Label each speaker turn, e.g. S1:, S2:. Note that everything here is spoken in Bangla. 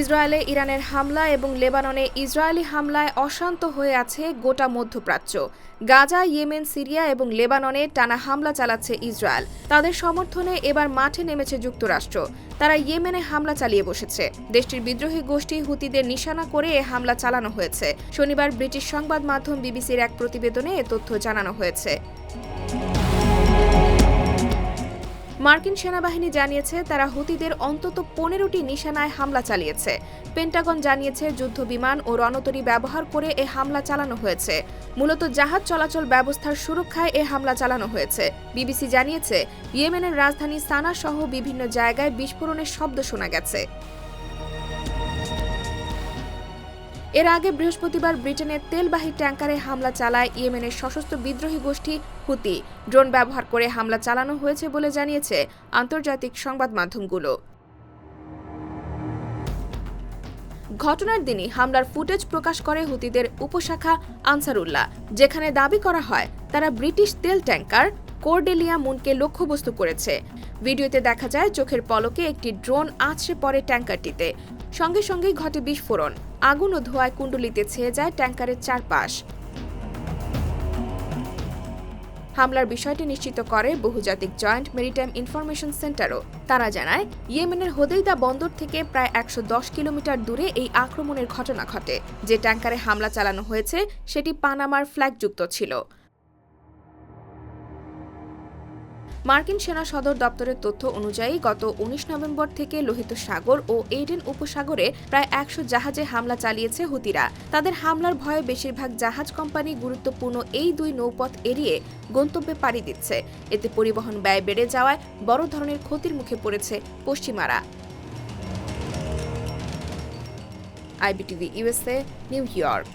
S1: ইসরায়েলে ইরানের হামলা এবং লেবাননে ইসরায়েলি হামলায় অশান্ত হয়ে আছে গোটা মধ্যপ্রাচ্য। গাজা, ইয়েমেন, সিরিয়া এবং লেবাননে টানা হামলা চালাচ্ছে ইসরায়েল। তাদের সমর্থনে এবার মাঠে নেমেছে যুক্তরাষ্ট্র। তারা ইয়েমেনে হামলা চালিয়ে বসেছে। দেশটির বিদ্রোহী গোষ্ঠী হুতিদের নিশানা করে এ হামলা চালানো হয়েছে। শনিবার ব্রিটিশ সংবাদ মাধ্যম বিবিসির এক প্রতিবেদনে এ তথ্য জানানো হয়েছে। মার্কিন সেনাবাহিনী জানিয়েছে তারা হুতিদের অন্তত পনেরোটি নিশানায় হামলা চালিয়েছে। পেন্টাগন জানিয়েছে যুদ্ধ বিমান ও রণতরী ব্যবহার করে এ হামলা চালানো হয়েছে। মূলত জাহাজ চলাচল ব্যবস্থার সুরক্ষায় এ হামলা চালানো হয়েছে। বিবিসি জানিয়েছে, ইয়েমেনের রাজধানী সানা সহ বিভিন্ন জায়গায় বিস্ফোরণের শব্দ শোনা গেছে। এর আগে বৃহস্পতিবার ব্রিটেনের তেলবাহী ট্যাঙ্কারে হামলা চালায় ইয়েমেনের সশস্ত্র বিদ্রোহী গোষ্ঠী হুতি। ড্রোন ব্যবহার করে হামলা চালানো হয়েছে বলে জানিয়েছে আন্তর্জাতিক সংবাদ মাধ্যমগুলো। ঘটনার দিনই হামলার ফুটেজ প্রকাশ করে হুতিদের উপশাখা আনসারুল্লাহ। যেখানে দাবি করা হয়, তারা ব্রিটিশ তেল ট্যাঙ্কার কোর্ডেলিয়া মুনকে লক্ষ্যবস্তু করেছে। ভিডিওতে দেখা যায়, চোখের পলকে একটি ড্রোন আছড়ে পড়ে ট্যাঙ্কারটিতে। সঙ্গে সঙ্গেই ঘটে বিস্ফোরণ। আগুন ও ধোঁয়ায় কুণ্ডলিতে ছেয়ে যায় ট্যাঙ্কারের চারপাশ। হামলার বিষয়টি নিশ্চিত করে বহুজাতিক জয়েন্ট মেরিটাইম ইনফরমেশন সেন্টারও। তারা জানায়, ইয়েমেনের হোদেইদা বন্দর থেকে প্রায় একশো দশ কিলোমিটার দূরে এই আক্রমণের ঘটনা ঘটে। যে ট্যাঙ্কারে হামলা চালানো হয়েছে, সেটি পানামার ফ্ল্যাগযুক্ত ছিল। মার্কিন সেনা সদর দপ্তরের তথ্য অনুযায়ী গত উনিশ নভেম্বর থেকে লোহিত সাগর ও এইডেন উপসাগরে প্রায় একশো জাহাজে হামলা চালিয়েছে হুতিরা। তাদের হামলার ভয়ে বেশিরভাগ জাহাজ কোম্পানি গুরুত্বপূর্ণ এই দুই নৌপথ এড়িয়ে গন্তব্যে পাড়ি দিচ্ছে। এতে পরিবহন ব্যয় বেড়ে যাওয়ায় বড় ধরনের ক্ষতির মুখে পড়েছে পশ্চিমারা। IBTV USA New York.